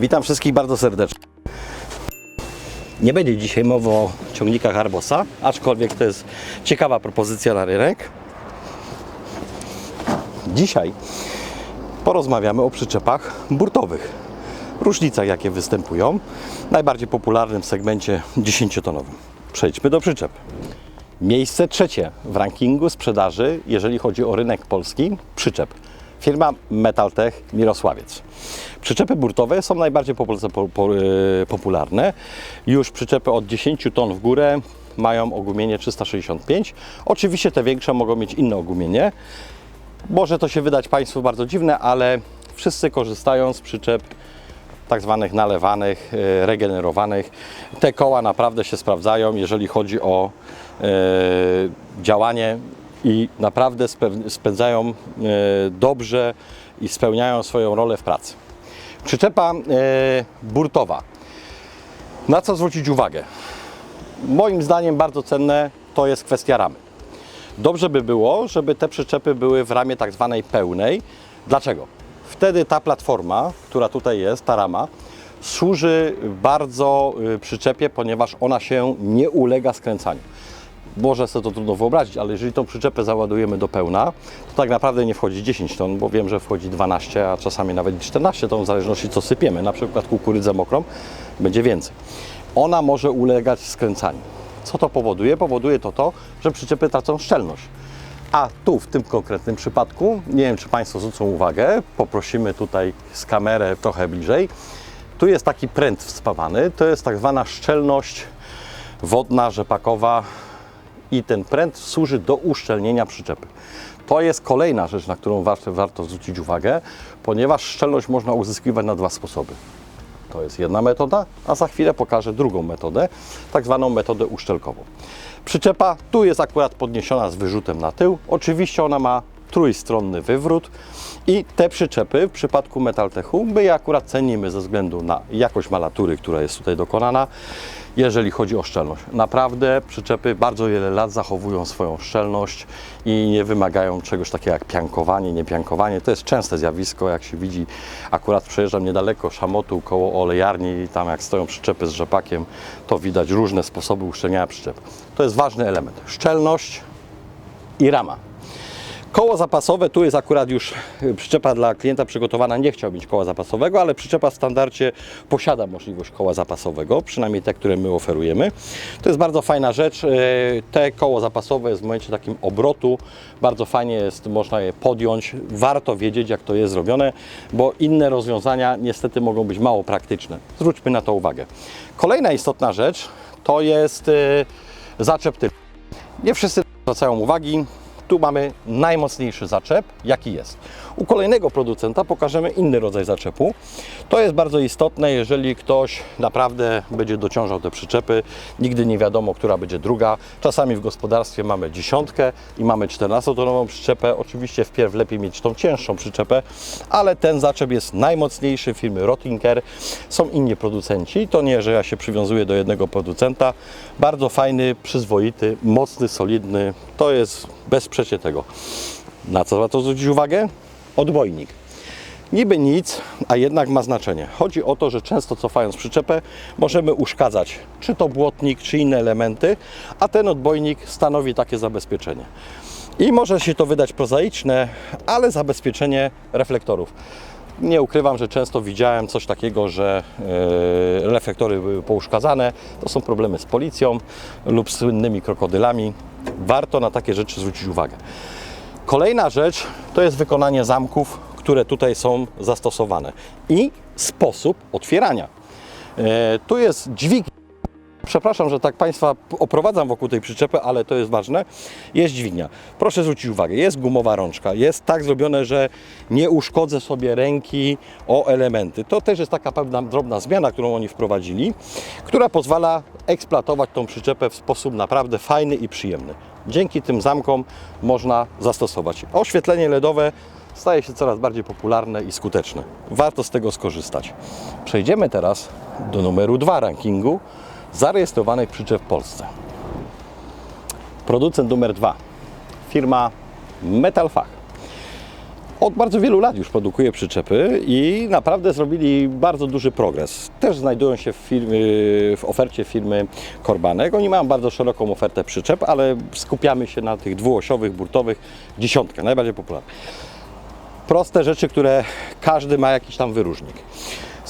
Witam wszystkich bardzo serdecznie. Nie będzie dzisiaj mowy o ciągnikach Arbosa, aczkolwiek to jest ciekawa propozycja na rynek. Dzisiaj porozmawiamy o przyczepach burtowych, różnicach jakie występują, najbardziej popularnym w segmencie 10-tonowym. Przejdźmy do przyczep. Miejsce trzecie w rankingu sprzedaży, jeżeli chodzi o rynek polski, przyczep. Firma Metaltech Mirosławiec. Przyczepy burtowe są najbardziej e, popularne. Już przyczepy od 10 ton w górę mają ogumienie 365. Oczywiście te większe mogą mieć inne ogumienie. Może to się wydać Państwu bardzo dziwne, ale wszyscy korzystają z przyczep tak zwanych nalewanych, e, regenerowanych. Te koła naprawdę się sprawdzają, jeżeli chodzi o e, działanie i naprawdę spędzają e, dobrze i spełniają swoją rolę w pracy. Przyczepa e, burtowa. Na co zwrócić uwagę? Moim zdaniem bardzo cenne to jest kwestia ramy. Dobrze by było, żeby te przyczepy były w ramie tak zwanej pełnej. Dlaczego? Wtedy ta platforma, która tutaj jest, ta rama, służy bardzo y, przyczepie, ponieważ ona się nie ulega skręcaniu. Może sobie to trudno wyobrazić, ale jeżeli tą przyczepę załadujemy do pełna, to tak naprawdę nie wchodzi 10 ton, bo wiem, że wchodzi 12, a czasami nawet 14 ton, w zależności co sypiemy. Na przykład kukurydzę mokrą będzie więcej. Ona może ulegać skręcaniu. Co to powoduje? Powoduje to to, że przyczepy tracą szczelność. A tu w tym konkretnym przypadku, nie wiem czy Państwo zwrócą uwagę, poprosimy tutaj z kamerę trochę bliżej. Tu jest taki pręt wspawany, to jest tak zwana szczelność wodna, rzepakowa i ten pręt służy do uszczelnienia przyczepy. To jest kolejna rzecz, na którą warto, warto zwrócić uwagę, ponieważ szczelność można uzyskiwać na dwa sposoby. To jest jedna metoda, a za chwilę pokażę drugą metodę, tak zwaną metodę uszczelkową. Przyczepa tu jest akurat podniesiona z wyrzutem na tył. Oczywiście ona ma trójstronny wywrót i te przyczepy w przypadku Metaltechu my je akurat cenimy ze względu na jakość malatury, która jest tutaj dokonana, jeżeli chodzi o szczelność. Naprawdę przyczepy bardzo wiele lat zachowują swoją szczelność i nie wymagają czegoś takiego jak piankowanie, niepiankowanie. To jest częste zjawisko, jak się widzi. Akurat przejeżdżam niedaleko Szamotu, koło olejarni i tam jak stoją przyczepy z rzepakiem, to widać różne sposoby uszczelniania przyczep. To jest ważny element. Szczelność i rama. Koło zapasowe, tu jest akurat już y, przyczepa dla klienta przygotowana, nie chciał mieć koła zapasowego, ale przyczepa w standardzie posiada możliwość koła zapasowego, przynajmniej te, które my oferujemy. To jest bardzo fajna rzecz. y, Te koło zapasowe jest w momencie takim obrotu, bardzo fajnie jest, można je podjąć. Warto wiedzieć, jak to jest zrobione, bo inne rozwiązania niestety mogą być mało praktyczne. Zwróćmy na to uwagę. Kolejna istotna rzecz to jest y, zaczep tył. Nie wszyscy zwracają uwagi. Tu mamy najmocniejszy zaczep, jaki jest. U kolejnego producenta pokażemy inny rodzaj zaczepu. To jest bardzo istotne, jeżeli ktoś naprawdę będzie dociążał te przyczepy. Nigdy nie wiadomo, która będzie druga. Czasami w gospodarstwie mamy dziesiątkę i mamy 14-tonową przyczepę. Oczywiście wpierw lepiej mieć tą cięższą przyczepę, ale ten zaczep jest najmocniejszy firmy Rottinger. Są inni producenci. To nie, że ja się przywiązuję do jednego producenta. Bardzo fajny, przyzwoity, mocny, solidny. To jest bezsprzecznie tego. Na co warto zwrócić uwagę? Odbojnik. Niby nic, a jednak ma znaczenie. Chodzi o to, że często cofając przyczepę możemy uszkadzać czy to błotnik, czy inne elementy, a ten odbojnik stanowi takie zabezpieczenie. I może się to wydać prozaiczne, ale zabezpieczenie reflektorów. Nie ukrywam, że często widziałem coś takiego, że e, reflektory były pouszkadzane. To są problemy z policją lub słynnymi krokodylami. Warto na takie rzeczy zwrócić uwagę. Kolejna rzecz to jest wykonanie zamków, które tutaj są zastosowane i sposób otwierania. E, tu jest dźwig. Przepraszam, że tak Państwa oprowadzam wokół tej przyczepy, ale to jest ważne. Jest dźwignia. Proszę zwrócić uwagę, jest gumowa rączka. Jest tak zrobione, że nie uszkodzę sobie ręki o elementy. To też jest taka pewna drobna zmiana, którą oni wprowadzili, która pozwala eksploatować tą przyczepę w sposób naprawdę fajny i przyjemny. Dzięki tym zamkom można zastosować. Oświetlenie LEDowe staje się coraz bardziej popularne i skuteczne. Warto z tego skorzystać. Przejdziemy teraz do numeru 2 rankingu zarejestrowanych przyczep w Polsce. Producent numer 2, firma Metalfach. od bardzo wielu lat już produkuje przyczepy i naprawdę zrobili bardzo duży progres. Też znajdują się w, firmy, w ofercie firmy Korbanek. Oni mają bardzo szeroką ofertę przyczep, ale skupiamy się na tych dwuosiowych, burtowych, dziesiątkę, najbardziej popularnych. Proste rzeczy, które każdy ma jakiś tam wyróżnik.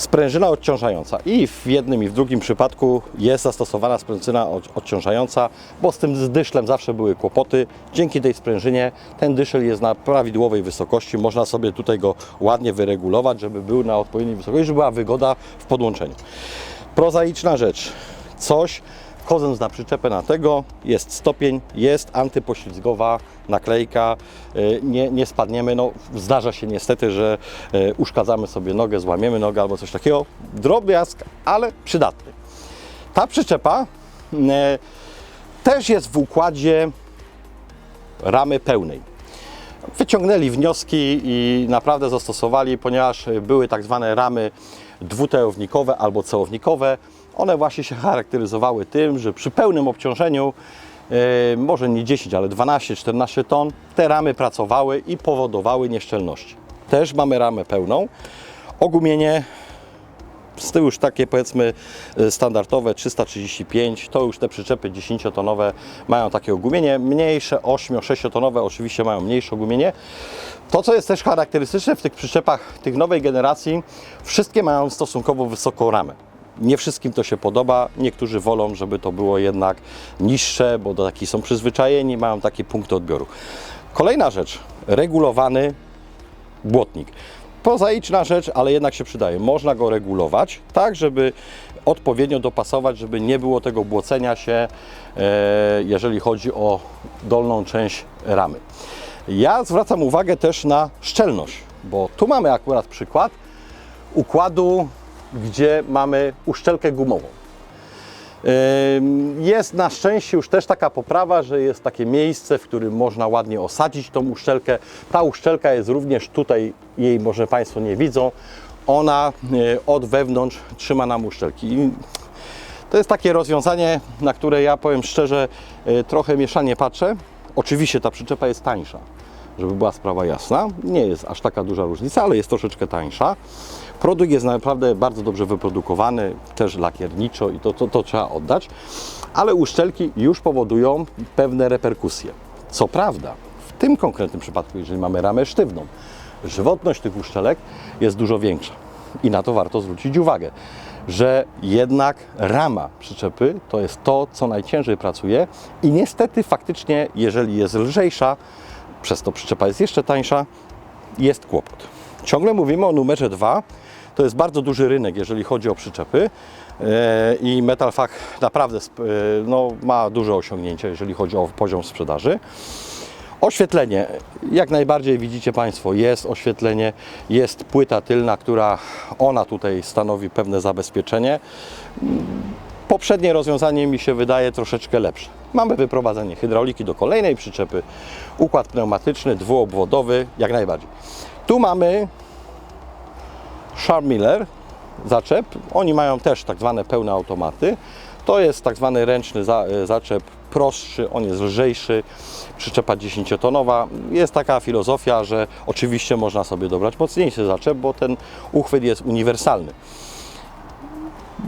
Sprężyna odciążająca i w jednym i w drugim przypadku jest zastosowana sprężyna od- odciążająca, bo z tym dyszlem zawsze były kłopoty. Dzięki tej sprężynie ten dyszel jest na prawidłowej wysokości, można sobie tutaj go ładnie wyregulować, żeby był na odpowiedniej wysokości, żeby była wygoda w podłączeniu. Prozaiczna rzecz, coś, wchodząc na przyczepę na tego, jest stopień, jest antypoślizgowa naklejka, y, nie, nie spadniemy, no zdarza się niestety, że y, uszkadzamy sobie nogę, złamiemy nogę albo coś takiego, drobiazg, ale przydatny. Ta przyczepa y, też jest w układzie ramy pełnej wyciągnęli wnioski i naprawdę zastosowali, ponieważ były tak zwane ramy dwutełownikowe albo cełownikowe. One właśnie się charakteryzowały tym, że przy pełnym obciążeniu, e, może nie 10, ale 12-14 ton, te ramy pracowały i powodowały nieszczelności. Też mamy ramę pełną. Ogumienie z tyłu już takie powiedzmy e, standardowe 335, to już te przyczepy 10-tonowe mają takie ogumienie, mniejsze 8-6-tonowe oczywiście mają mniejsze ogumienie. To co jest też charakterystyczne w tych przyczepach tych nowej generacji, wszystkie mają stosunkowo wysoką ramę. Nie wszystkim to się podoba, niektórzy wolą, żeby to było jednak niższe, bo do takich są przyzwyczajeni, mają taki punkt odbioru. Kolejna rzecz, regulowany błotnik. Prozaiczna rzecz, ale jednak się przydaje. Można go regulować tak, żeby odpowiednio dopasować, żeby nie było tego błocenia się, e, jeżeli chodzi o dolną część ramy. Ja zwracam uwagę też na szczelność, bo tu mamy akurat przykład układu, gdzie mamy uszczelkę gumową. Jest na szczęście już też taka poprawa, że jest takie miejsce, w którym można ładnie osadzić tą uszczelkę. Ta uszczelka jest również tutaj, jej może Państwo nie widzą, ona y, od wewnątrz trzyma nam uszczelki. To jest takie rozwiązanie, na które ja powiem szczerze, y, trochę mieszanie patrzę. Oczywiście ta przyczepa jest tańsza, żeby była sprawa jasna. Nie jest aż taka duża różnica, ale jest troszeczkę tańsza. Produkt jest naprawdę bardzo dobrze wyprodukowany, też lakierniczo i to, to, to trzeba oddać, ale uszczelki już powodują pewne reperkusje. Co prawda, w tym konkretnym przypadku, jeżeli mamy ramę sztywną, żywotność tych uszczelek jest dużo większa. I na to warto zwrócić uwagę, że jednak rama przyczepy to jest to, co najciężej pracuje i niestety faktycznie, jeżeli jest lżejsza, przez to przyczepa jest jeszcze tańsza, jest kłopot. Ciągle mówimy o numerze 2. To jest bardzo duży rynek, jeżeli chodzi o przyczepy e, i Metalfach naprawdę e, no, ma duże osiągnięcia, jeżeli chodzi o poziom sprzedaży. Oświetlenie, jak najbardziej widzicie Państwo, jest oświetlenie, jest płyta tylna, która ona tutaj stanowi pewne zabezpieczenie. Poprzednie rozwiązanie mi się wydaje troszeczkę lepsze. Mamy wyprowadzenie hydrauliki do kolejnej przyczepy, układ pneumatyczny, dwuobwodowy, jak najbardziej. Tu mamy Sharp Miller zaczep. Oni mają też tak zwane pełne automaty. To jest tak zwany ręczny za, e, zaczep prostszy, on jest lżejszy, przyczepa 10-tonowa. Jest taka filozofia, że oczywiście można sobie dobrać mocniejszy zaczep, bo ten uchwyt jest uniwersalny.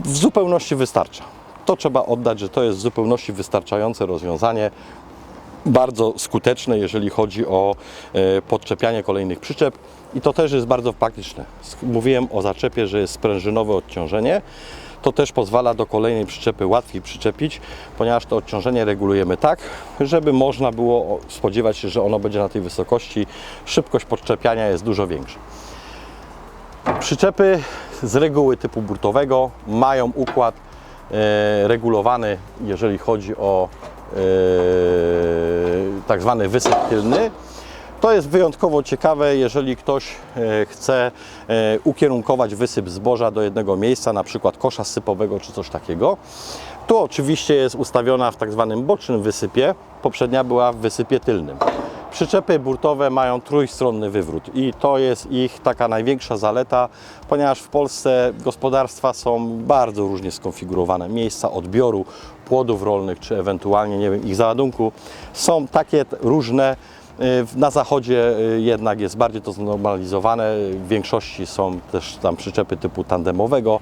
W zupełności wystarcza. To trzeba oddać, że to jest w zupełności wystarczające rozwiązanie bardzo skuteczne, jeżeli chodzi o e, podczepianie kolejnych przyczep i to też jest bardzo praktyczne. Mówiłem o zaczepie, że jest sprężynowe odciążenie. To też pozwala do kolejnej przyczepy łatwiej przyczepić, ponieważ to odciążenie regulujemy tak, żeby można było spodziewać się, że ono będzie na tej wysokości. Szybkość podczepiania jest dużo większa. Przyczepy z reguły typu burtowego mają układ e, regulowany, jeżeli chodzi o e, tak zwany wysyp tylny. To jest wyjątkowo ciekawe, jeżeli ktoś e, chce ukierunkować wysyp zboża do jednego miejsca, na przykład kosza sypowego czy coś takiego. Tu oczywiście jest ustawiona w tak zwanym bocznym wysypie, poprzednia była w wysypie tylnym. Przyczepy burtowe mają trójstronny wywrót i to jest ich taka największa zaleta, ponieważ w Polsce gospodarstwa są bardzo różnie skonfigurowane. Miejsca odbioru płodów rolnych, czy ewentualnie nie wiem, ich załadunku są takie różne, W- Na zachodzie y, jednak jest bardziej to znormalizowane. W większości są też tam przyczepy typu tandemowego,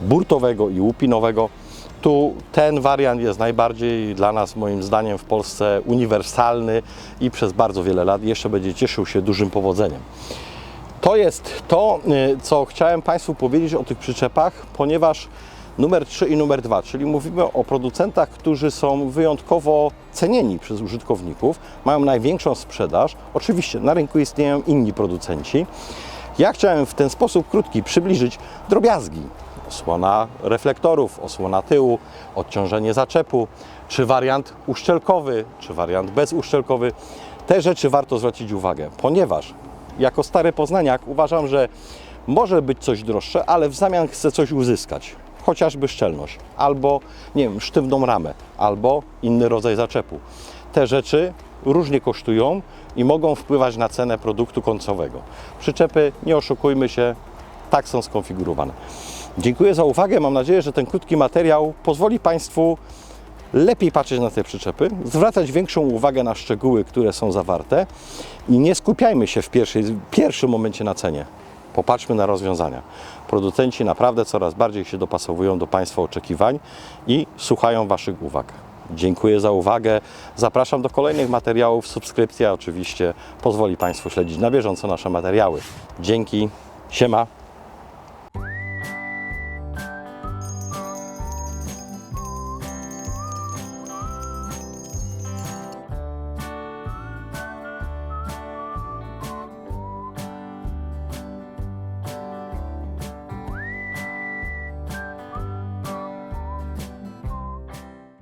burtowego i łupinowego. Tu ten wariant jest najbardziej dla nas, moim zdaniem, w Polsce uniwersalny i przez bardzo wiele lat jeszcze będzie cieszył się dużym powodzeniem. To jest to, y, co chciałem Państwu powiedzieć o tych przyczepach, ponieważ numer 3 i numer 2, czyli mówimy o producentach, którzy są wyjątkowo cenieni przez użytkowników, mają największą sprzedaż. Oczywiście na rynku istnieją inni producenci. Ja chciałem w ten sposób krótki przybliżyć drobiazgi. Osłona reflektorów, osłona tyłu, odciążenie zaczepu, czy wariant uszczelkowy, czy wariant bezuszczelkowy. Te rzeczy warto zwrócić uwagę, ponieważ jako stary poznaniak uważam, że może być coś droższe, ale w zamian chcę coś uzyskać. Chociażby szczelność, albo nie wiem, sztywną ramę, albo inny rodzaj zaczepu. Te rzeczy różnie kosztują i mogą wpływać na cenę produktu końcowego. Przyczepy, nie oszukujmy się, tak są skonfigurowane. Dziękuję za uwagę. Mam nadzieję, że ten krótki materiał pozwoli Państwu lepiej patrzeć na te przyczepy, zwracać większą uwagę na szczegóły, które są zawarte i nie skupiajmy się w pierwszej, pierwszym momencie na cenie. Popatrzmy na rozwiązania. Producenci naprawdę coraz bardziej się dopasowują do Państwa oczekiwań i słuchają Waszych uwag. Dziękuję za uwagę. Zapraszam do kolejnych materiałów. Subskrypcja oczywiście pozwoli Państwu śledzić na bieżąco nasze materiały. Dzięki. Siema.